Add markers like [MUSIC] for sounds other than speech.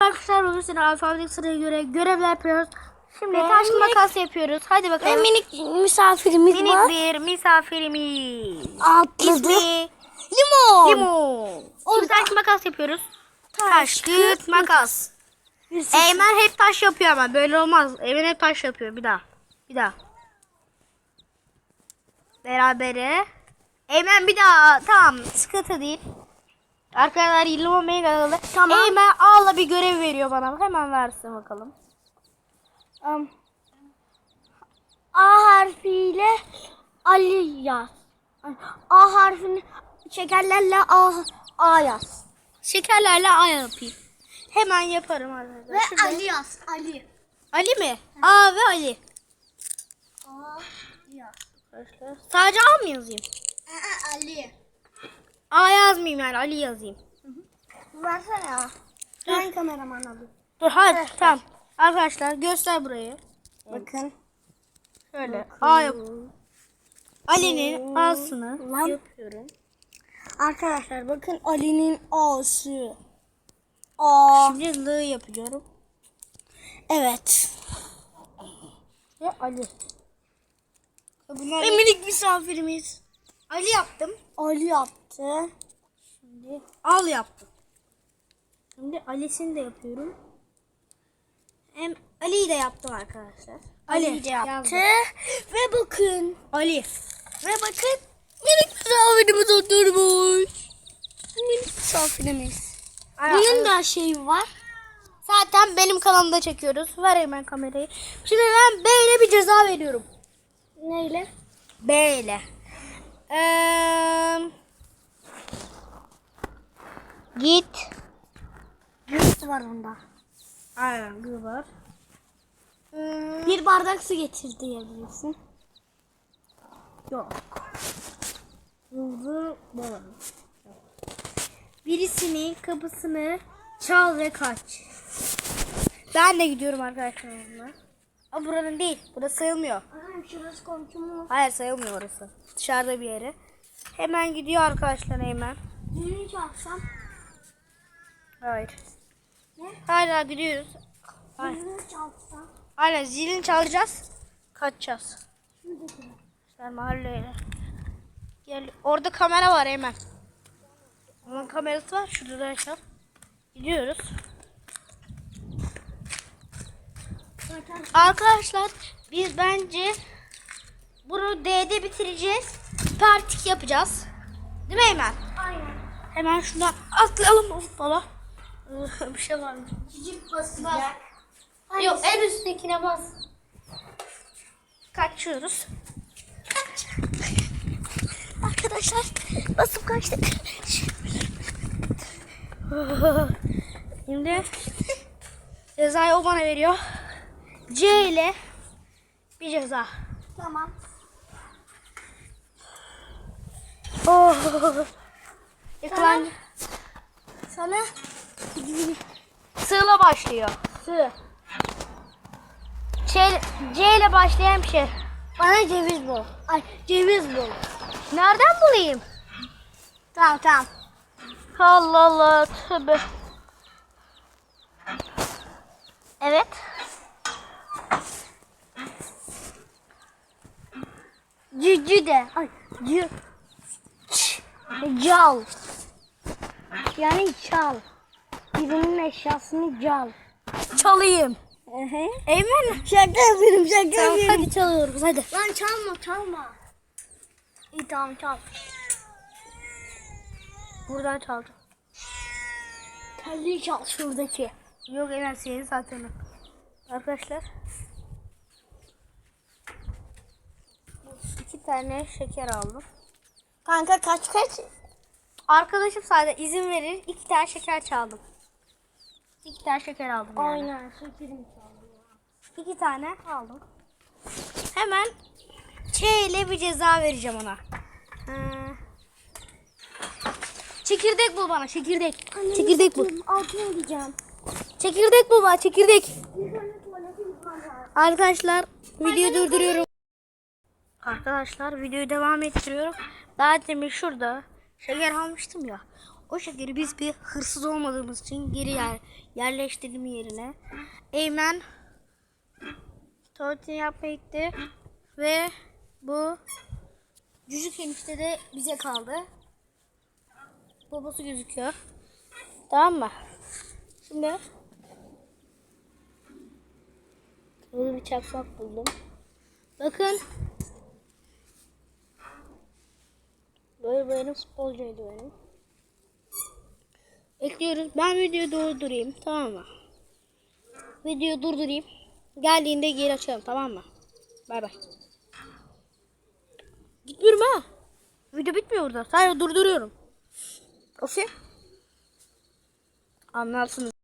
Arkadaşlar bugün size alfabetik sıraya göre görevler yapıyoruz. Şimdi Ve taş minik- makas yapıyoruz. Hadi Ve bakalım. minik misafirimiz Minik var. bir misafirimiz. Atladı. İsmi Limon. Limon. Şimdi taş makas yapıyoruz. Taş, kağıt, kağıt, makas. Eymen hep taş yapıyor ama böyle olmaz. Eymen hep taş yapıyor. Bir daha. Bir daha. Berabere. Eymen bir daha. Tamam. Sıkıntı değil. Arkadaşlar Limon mega aldı. Tamam. Eymen A'la bir görev veriyor bana. Hemen versin bakalım. Um, A harfiyle Ali yaz. A harfini şekerlerle A, A yaz. Şekerlerle A yapayım. Hemen yaparım arkadaşlar. Ve Şurada- Ali yaz. Ali. Ali mi? A ve Ali. A yaz. Arkadaşlar. Sadece A mı yazayım? Ali. A yazmayayım yani Ali yazayım. Versene ya. Ben kameraman alayım. Dur hadi tamam. Arkadaşlar göster burayı. Bakın. Şöyle A yap. Ali'nin A'sını Lan. yapıyorum. Arkadaşlar bakın Ali'nin A'sı. A. Şimdi L yapıyorum. Evet. Ve Ali. Bunlar Ve minik misafirimiz. Ali yaptım. Ali yaptı. Şimdi al yaptım. Şimdi Ali'sini de yapıyorum. Hem Ali'yi de yaptım arkadaşlar. Ali de yaptı. yazdım. Ve bakın. Ali. Ve bakın. Minik misafirimiz oturmuş. Minik misafirimiz. Bunun da şeyi var. Zaten benim kanalımda çekiyoruz. Ver hemen kamerayı. Şimdi ben B ile bir ceza veriyorum. Neyle? B ile. Eee, git. Gırt var onda. Aynen G var. Eee, Bir bardak su getir diyebilirsin. yok. Hızlı bana. Birisinin kapısını çal ve kaç. Ben de gidiyorum arkadaşlar onunla. Ama buranın değil. Burası sayılmıyor. Şurası komşumu. Hayır sayılmıyor orası. Dışarıda bir yere. Hemen gidiyor arkadaşlar hemen. Düğünü çalsam. Hayır. Ne? Hala gidiyoruz. Hayır. Düğünü çalsam. Hala zilini çalacağız. Kaçacağız. Şuradaki. İşte mahalleye. Gel. Orada kamera var hemen. Onun kamerası var. Şurada da yaşar. Gidiyoruz. Arkadaşlar biz bence bunu D'de bitireceğiz. Partik yapacağız. Değil mi Eymen? aynen. Hemen şuradan atlayalım hoppala. [LAUGHS] bir şey var mı? Cicik basacak. Yok en üsttekine bas. Kaçıyoruz. Arkadaşlar basıp kaçtık. Şimdi cezayı o bana veriyor. C ile bir ceza. Tamam. Oh. Yakalan. Sana Sığla başlıyor. Sığ. C, C ile başlayan bir şey. bana ceviz bul. Ay ceviz bul. Nereden bulayım? Tamam tamam. Allah Allah tövbe. Evet. De. Ay. Cal. Yani çal. Birinin eşyasını cal. Çalayım. Eymen. Şaka yapıyorum şaka Tamam yapıyorum. hadi çalıyoruz hadi. Lan çalma çalma. İyi tamam çal. Buradan çaldım. Telli çal şuradaki. Yok Eymen senin zaten. Arkadaşlar. İki tane şeker aldım. Kanka kaç kaç? Arkadaşım sadece izin verir. iki tane şeker çaldım. İki tane şeker aldım yani. Aynen şekerim çaldı. İki tane aldım. Hemen Ç ile bir ceza vereceğim ona. Ee, çekirdek bul bana çekirdek. Çekirdek bul. Altına gideceğim. Çekirdek bul bana çekirdek. Arkadaşlar videoyu durduruyorum. Arkadaşlar videoyu devam ettiriyorum. Daha demin şurada şeker almıştım ya. O şekeri biz bir hırsız olmadığımız için geri yer, yerleştirdim yerine. Eymen tuvaletini yapmaya gitti. Ve bu cücük enişte de bize kaldı. Babası gözüküyor. Tamam mı? Şimdi Burada bir çakmak buldum. Bakın. Benim futbolcuydu benim. Ekliyoruz. Ben videoyu durdurayım. Tamam mı? Videoyu durdurayım. Geldiğinde geri açalım. Tamam mı? Bay bay. Gitmiyorum ha. Video bitmiyor burada. Sadece durduruyorum. Okey. Anlarsınız.